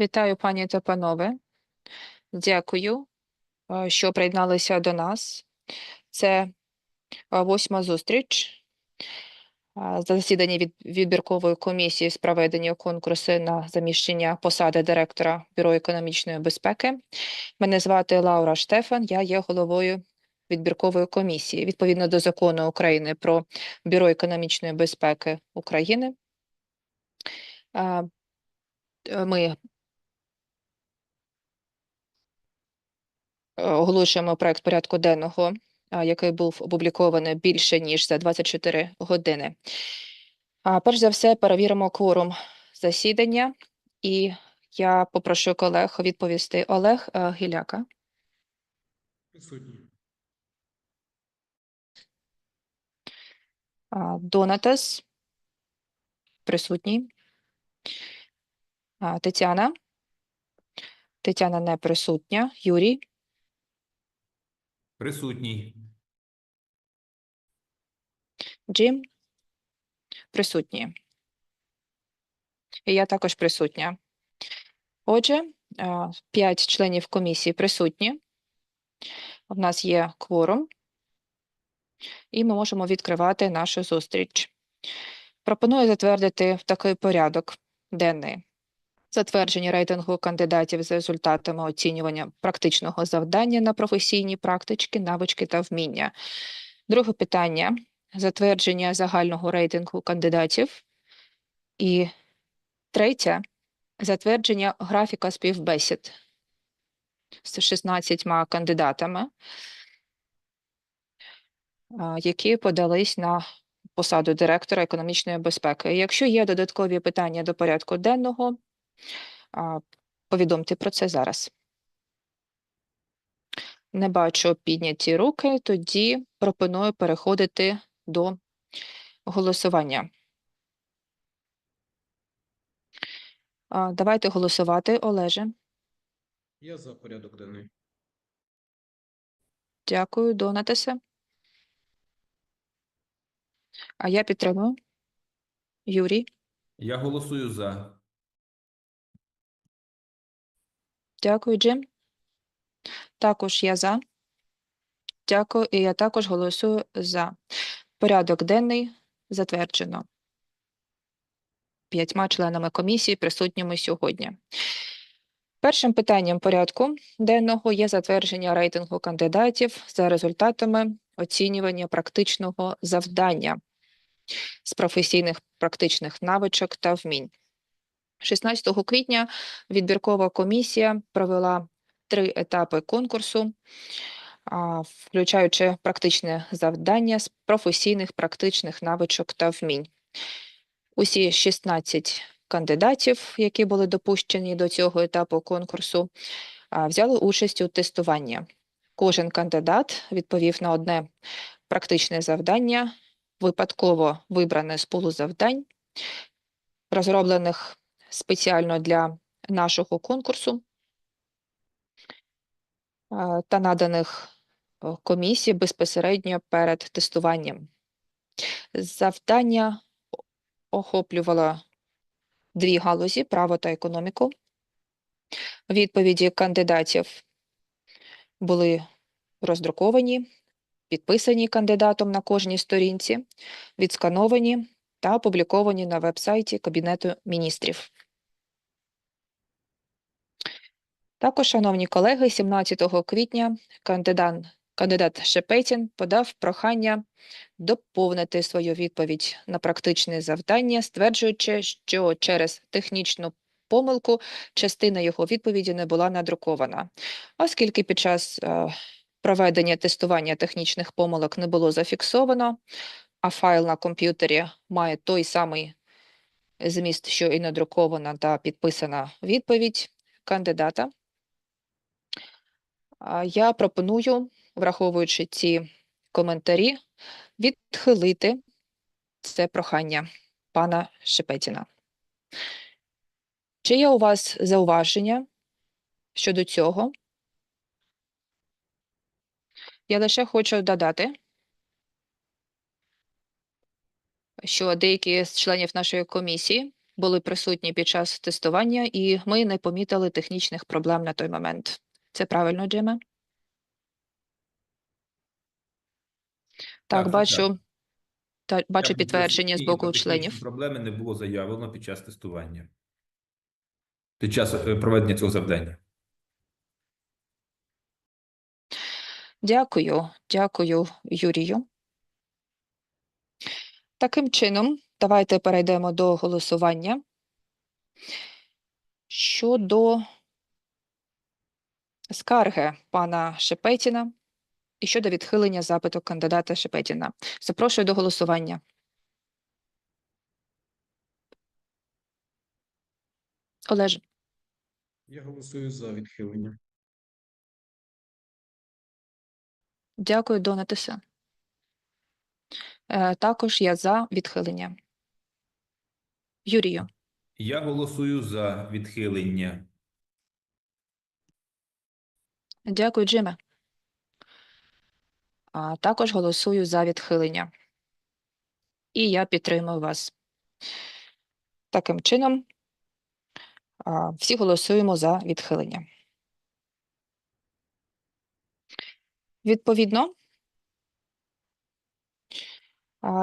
Вітаю, пані та панове. Дякую, е, що приєдналися до нас. Це е, восьма зустріч е, засідання від відбіркової комісії з проведення конкурсу на заміщення посади директора Бюро економічної безпеки. Мене звати Лаура Штефан, я є головою відбіркової комісії відповідно до закону України про Бюро економічної безпеки України. Ми оголошуємо проект порядку денного, який був опублікований більше ніж за 24 години. А, Перш за все, перевіримо кворум засідання, і я попрошу колег відповісти. Олег е, Гіляка, Присутні. а, Донатас, присутній. Тетяна. Тетяна не присутня. Юрій, Присутній. Джим, присутні. І я також присутня. Отже, п'ять членів комісії присутні. У нас є кворум, і ми можемо відкривати нашу зустріч. Пропоную затвердити такий порядок денний. Затвердження рейтингу кандидатів за результатами оцінювання практичного завдання на професійні практички, навички та вміння. Друге питання затвердження загального рейтингу кандидатів. І третє затвердження графіка співбесід з 16 кандидатами, які подались на посаду директора економічної безпеки. Якщо є додаткові питання до порядку денного, повідомте про це зараз. Не бачу підняті руки, тоді пропоную переходити до голосування. Давайте голосувати, Олеже. Я за порядок денний. Дякую, Донатесе. А я підтримую. Юрій, Я голосую за. Дякую, Джим. Також я за. Дякую, і я також голосую за. Порядок денний затверджено п'ятьма членами комісії, присутніми сьогодні. Першим питанням порядку денного є затвердження рейтингу кандидатів за результатами оцінювання практичного завдання з професійних практичних навичок та вмінь. 16 квітня відбіркова комісія провела три етапи конкурсу, включаючи практичне завдання з професійних практичних навичок та вмінь. Усі 16 кандидатів, які були допущені до цього етапу конкурсу, взяли участь у тестуванні. Кожен кандидат відповів на одне практичне завдання, випадково вибране з пулу завдань, розроблених спеціально для нашого конкурсу е, та наданих е, комісії безпосередньо перед тестуванням. Завдання охоплювало дві галузі право та економіку. Відповіді кандидатів були роздруковані, підписані кандидатом на кожній сторінці, відскановані та опубліковані на веб-сайті Кабінету міністрів. Також, шановні колеги, 17 квітня кандидат, кандидат Шепетін подав прохання доповнити свою відповідь на практичне завдання, стверджуючи, що через технічну помилку частина його відповіді не була надрукована. Оскільки під час е, проведення тестування технічних помилок не було зафіксовано, а файл на комп'ютері має той самий зміст, що і надрукована та підписана відповідь кандидата. Я пропоную, враховуючи ці коментарі, відхилити це прохання пана Шепетіна. Чи є у вас зауваження щодо цього? Я лише хочу додати, що деякі з членів нашої комісії були присутні під час тестування, і ми не помітили технічних проблем на той момент. Це правильно, Джиме? Так, це бачу, та, бачу підтвердження з боку членів. Проблеми не було заявлено під час тестування. Під час е, проведення цього завдання. Дякую, дякую, Юрію. Таким чином, давайте перейдемо до голосування. Щодо скарги пана Шепетіна і щодо відхилення запиту кандидата Шепетіна. Запрошую до голосування. Олеж, Я голосую за відхилення. дякую, Донатисе. Е, також я за відхилення. Юрію, Я голосую за відхилення. дякую, Джиме. А, також голосую за відхилення. І я підтримую вас. Таким чином, а, всі голосуємо за відхилення. Відповідно,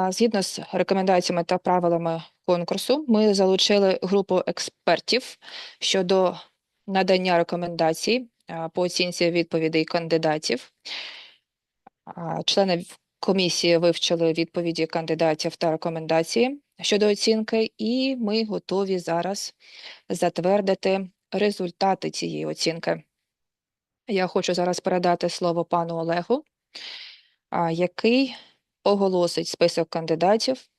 згідно з рекомендаціями та правилами конкурсу, ми залучили групу експертів щодо надання рекомендацій по оцінці відповідей кандидатів. Члени комісії вивчили відповіді кандидатів та рекомендації щодо оцінки, і ми готові зараз затвердити результати цієї оцінки. Я хочу зараз передати слово пану Олегу, який оголосить список кандидатів.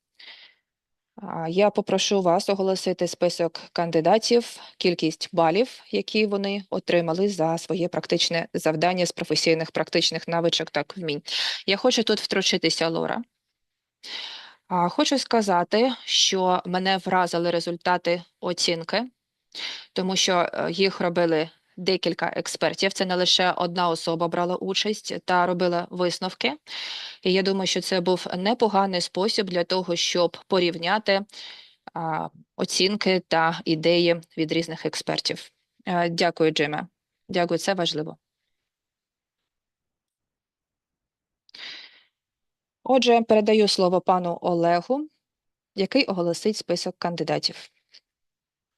Я попрошу вас оголосити список кандидатів, кількість балів, які вони отримали за своє практичне завдання з професійних практичних навичок та вмінь. Я хочу тут втручитися, Лора. Хочу сказати, що мене вразили результати оцінки, тому що е, їх робили декілька експертів. Це не лише одна особа брала участь та робила висновки. І я думаю, що це був непоганий спосіб для того, щоб порівняти а, оцінки та ідеї від різних експертів. Е, Дякую, Джиме. Дякую, це важливо. Отже, передаю слово пану Олегу, який оголосить список кандидатів.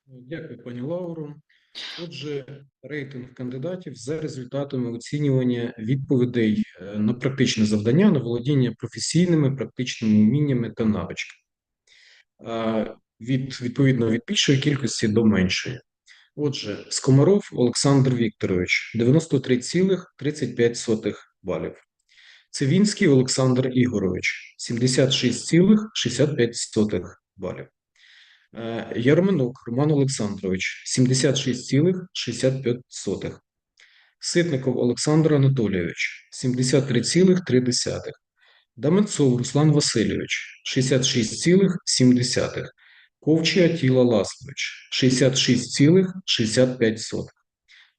Дякую, пані Лауро. Отже, рейтинг кандидатів за результатами оцінювання відповідей е, на практичне завдання на володіння професійними практичними вміннями та навичками. Е, Від, відповідно, від більшої кількості до меншої. Отже, Скомаров Олександр Вікторович 93,35 балів. Цивінський Олександр Ігорович 76,65 балів. Е, Роман Олександрович 76,65. Ситников Олександр Анатолійович 73,3. Даменцов Руслан Васильович 66,7. Ковчий Атіла Ласлович 66,65.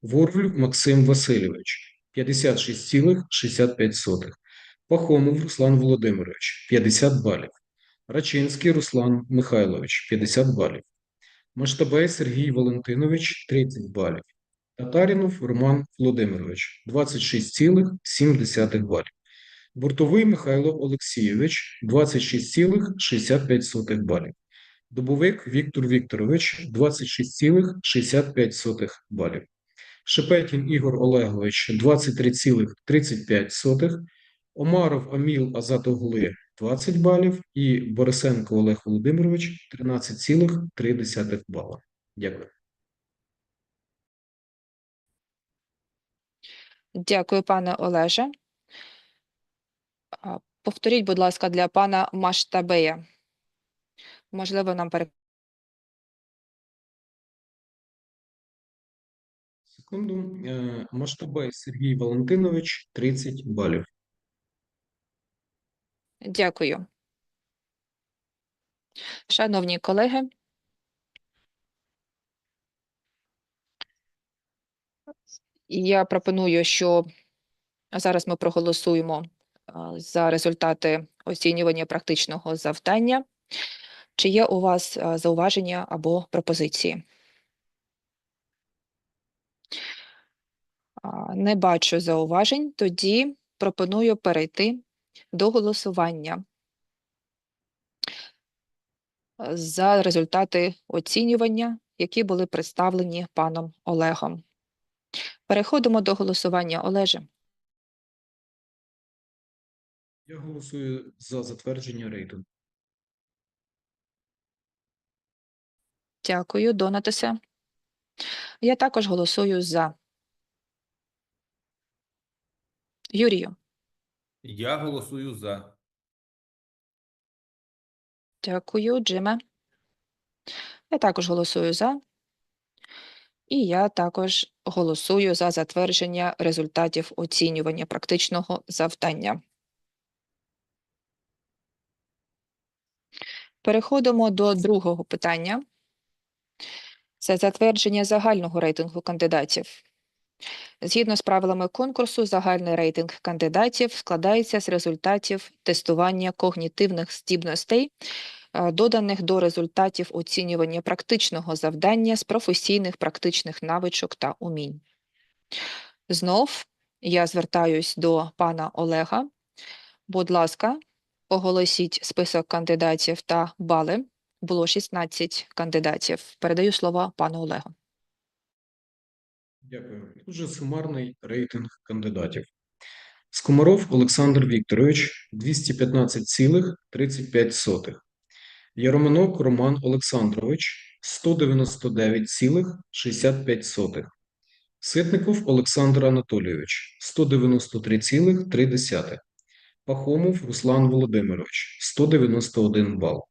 Ворвлюк Максим Васильович 56,65. Пахомов Руслан Володимирович 50 балів. Рачинський Руслан Михайлович 50 балів. Маштабей Сергій Валентинович 30 балів. Татарінов Роман Володимирович 26,7 балів. Бортовий Михайло Олексійович 26,65 балів. Добовик Віктор Вікторович 26,65 балів. Шепетін Ігор Олегович 23,35. Омаров Аміл Азатогли 20 балів і Борисенко Олег Володимирович 13,3 бала. Дякую. Дякую, пане Олеже. Повторіть, будь ласка, для пана Маштабея. Можливо, нам пере... Секунду. Е, Маштабай Сергій Валентинович 30 балів. Дякую. Шановні колеги, я пропоную, що зараз ми проголосуємо за результати оцінювання практичного завдання. Чи є у вас зауваження або пропозиції? Не бачу зауважень, тоді пропоную перейти до голосування. Е, За результати оцінювання, які були представлені паном Олегом. Переходимо до голосування. Олеже, Я голосую за затвердження рейтингу. дякую. Донатисе. Я також голосую за. Юрію, Я голосую за. дякую. Джиме. Я також голосую за. І я також голосую за затвердження результатів оцінювання практичного завдання. Переходимо до другого питання. Це затвердження загального рейтингу кандидатів. Згідно з правилами конкурсу, загальний рейтинг кандидатів складається з результатів тестування когнітивних здібностей, е, доданих до результатів оцінювання практичного завдання з професійних практичних навичок та умінь. Знов я звертаюсь до пана Олега. Будь ласка, оголосіть список кандидатів та бали. Було 16 кандидатів. Передаю слово пану Олегу. Дякую. Дуже сумарний рейтинг кандидатів. Скомаров Олександр Вікторович 215,35. Яроминок Роман Олександрович 199,65. Ситников Олександр Анатолійович 193,3. Пахомов Руслан Володимирович 191 бал.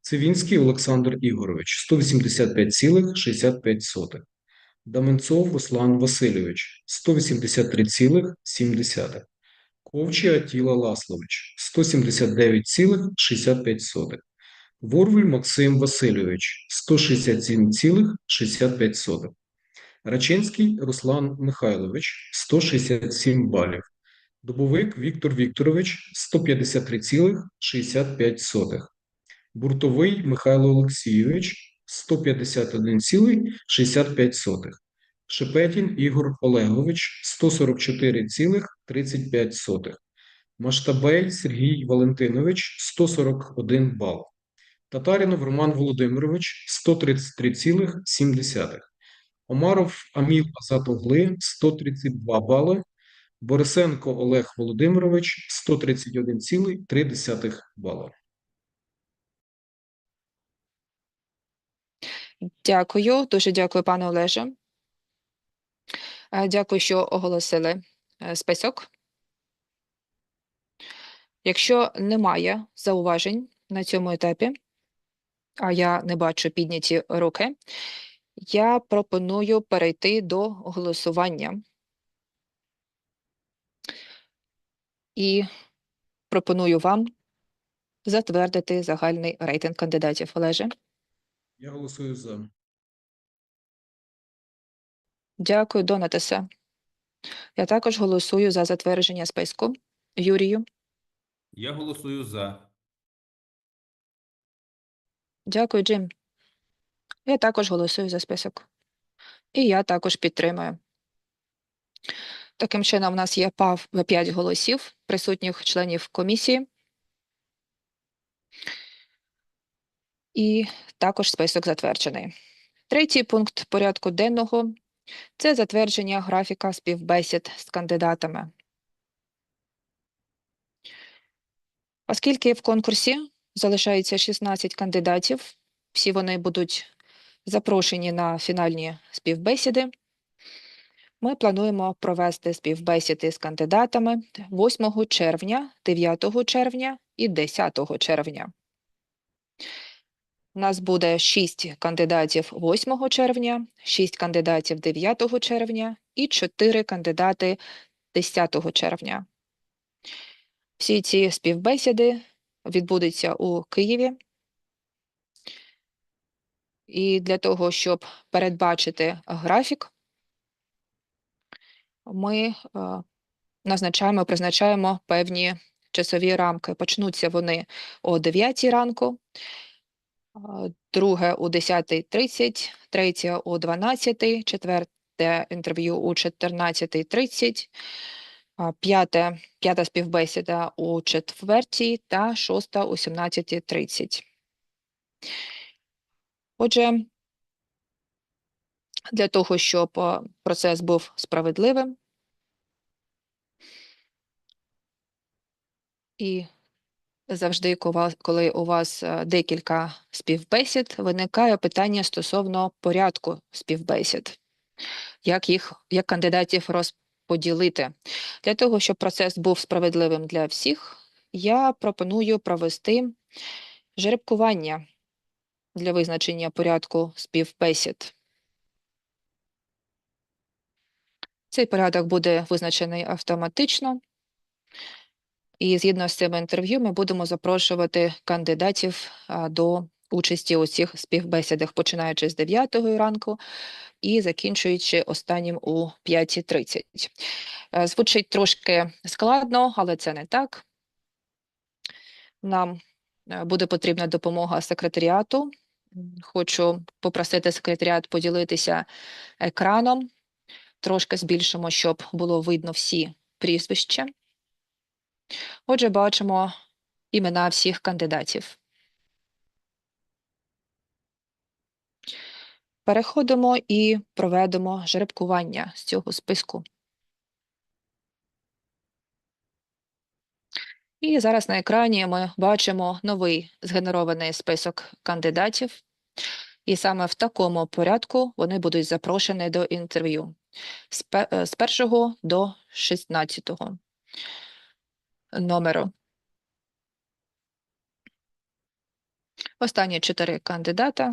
Цивінський Олександр Ігорович 185,65. Даменцов Руслан Васильович 183,7. Ковчі Атіла Ласлович 179,65. Ворвуль Максим Васильович 167,65. Рачинський Руслан Михайлович 167 балів. Дубовик Віктор Вікторович 153,65. Буртовий Михайло Олексійович 151,65. Шепетін Ігор Олегович 144,35. Маштабей Сергій Валентинович 141 бал. Татарінов Роман Володимирович 133,7. Омаров Аміл Азатогли 132 бали. Борисенко Олег Володимирович 131,3 бала. Дякую, дуже дякую, пане Олеже. Е, Дякую, що оголосили е, список. Якщо немає зауважень на цьому етапі, а я не бачу підняті руки, я пропоную перейти до голосування. І пропоную вам затвердити загальний рейтинг кандидатів. Олеже. Я голосую за. Дякую, Донатесе. Я також голосую за затвердження списку. Юрію, Я голосую за. дякую, Джим. Я також голосую за список. І я також підтримую. Таким чином, в нас є пав 5 голосів присутніх членів комісії. І також список затверджений. Третій пункт порядку денного це затвердження графіка співбесід з кандидатами. Оскільки в конкурсі залишається 16 кандидатів, всі вони будуть запрошені на фінальні співбесіди. Ми плануємо провести співбесіди з кандидатами 8 червня, 9 червня і 10 червня. У нас буде 6 кандидатів 8 червня, 6 кандидатів 9 червня і 4 кандидати 10 червня. Всі ці співбесіди відбудуться у Києві. І для того, щоб передбачити графік, ми е, назначаємо, призначаємо певні часові рамки. Почнуться вони о 9 ранку друге о 10.30, третє о 12.00, четверте інтерв'ю о 14.30, а, п'яте, п'ята співбесіда о четвертій та шоста о 17.30. Отже, для того, щоб процес був справедливим і завжди, коли у вас е, декілька співбесід, виникає питання стосовно порядку співбесід, як їх, як кандидатів розподілити. Для того, щоб процес був справедливим для всіх, я пропоную провести жеребкування для визначення порядку співбесід. Цей порядок буде визначений автоматично. І згідно з цим інтерв'ю ми будемо запрошувати кандидатів до участі у цих співбесідах, починаючи з 9 ранку і закінчуючи останнім у 5.30. Е, Звучить трошки складно, але це не так. Нам е, буде потрібна допомога секретаріату. Хочу попросити секретаріат поділитися екраном. Трошки збільшимо, щоб було видно всі прізвища. Отже, бачимо імена всіх кандидатів. Переходимо і проведемо жеребкування з цього списку. І зараз на екрані ми бачимо новий згенерований список кандидатів. І саме в такому порядку вони будуть запрошені до інтерв'ю з пе- е, 1 до 16 номеру. Останні чотири кандидата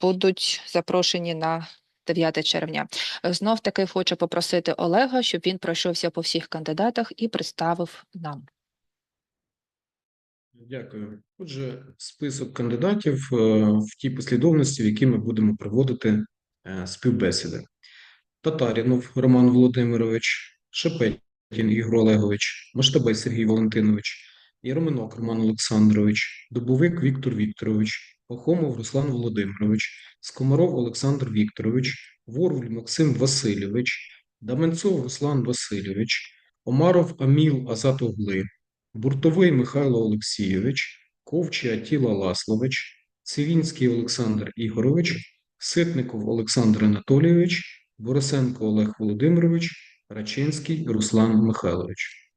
будуть запрошені на 9 червня. Знов таки хочу попросити Олега, щоб він пройшовся по всіх кандидатах і представив нам. Дякую. Отже, список кандидатів е, в тій послідовності, в якій ми будемо проводити е, співбесіди. Татарінов Роман Володимирович, Шепетін Ігор Олегович, Маштабай Сергій Валентинович, Єроминок Роман Олександрович, Дубовик Віктор Вікторович, Пахомов Руслан Володимирович, Скомаров Олександр Вікторович, Ворвуль Максим Васильович, Даменцов Руслан Васильович, Омаров Аміл Азатогли, Буртовий Михайло Олексійович, Ковчий Атіла Ласлович, Цивінський Олександр Ігорович, Ситников Олександр Анатолійович, Борисенко Олег Володимирович, Рачинський Руслан Михайлович.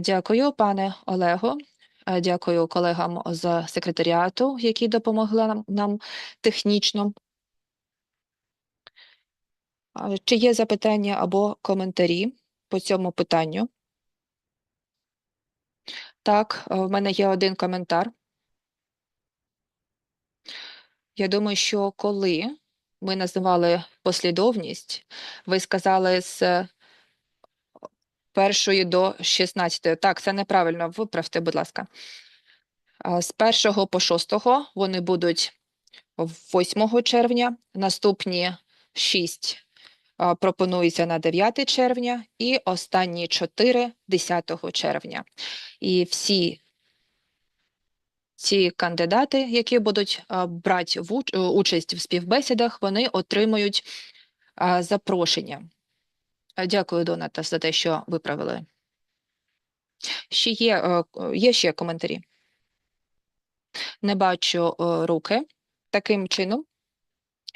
Дякую, пане Олего. Дякую колегам з секретаріату, які допомогли нам, технічно. Чи є запитання або коментарі по цьому питанню? Так, в мене є один коментар. Я думаю, що коли ми називали послідовність, ви сказали з першої до 16. Так, це неправильно. Виправте, будь ласка. З 1 по 6 вони будуть 8 червня, наступні 6 а, пропонуються на 9 червня і останні 4 – 10 червня. І всі ці кандидати, які будуть брати участь в співбесідах, вони отримують запрошення. Дякую, Доната, за те, що виправили. Ще є, е, є ще коментарі? Не бачу е, руки. Таким чином,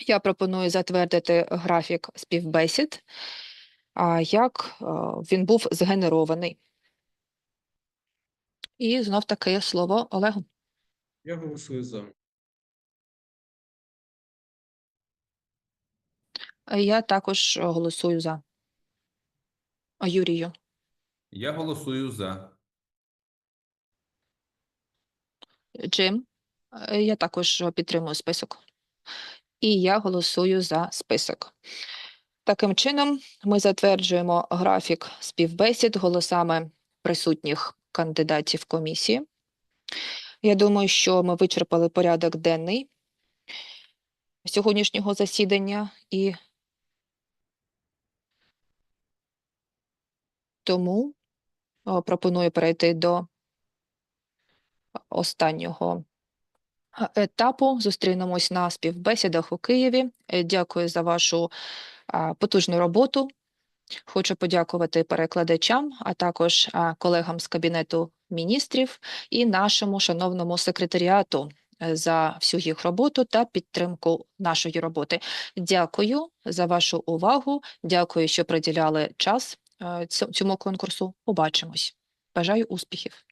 я пропоную затвердити графік співбесід, як е, він був згенерований. І знов таки слово Олегу. Я голосую за. Е, Я також голосую за. Юрію. Я голосую за. Джим. Е, Я також підтримую список. І я голосую за список. Таким чином, ми затверджуємо графік співбесід голосами присутніх кандидатів комісії. Я думаю, що ми вичерпали порядок денний сьогоднішнього засідання і Тому е, пропоную перейти до останнього е, етапу. Зустрінемось на співбесідах у Києві. Е, Дякую за вашу потужну роботу. Хочу подякувати перекладачам, а також колегам з Кабінету міністрів і нашому шановному секретаріату е, за всю їх роботу та підтримку нашої роботи. Дякую за вашу увагу. Дякую, що приділяли час е, цьому конкурсу. Побачимось. Бажаю успіхів.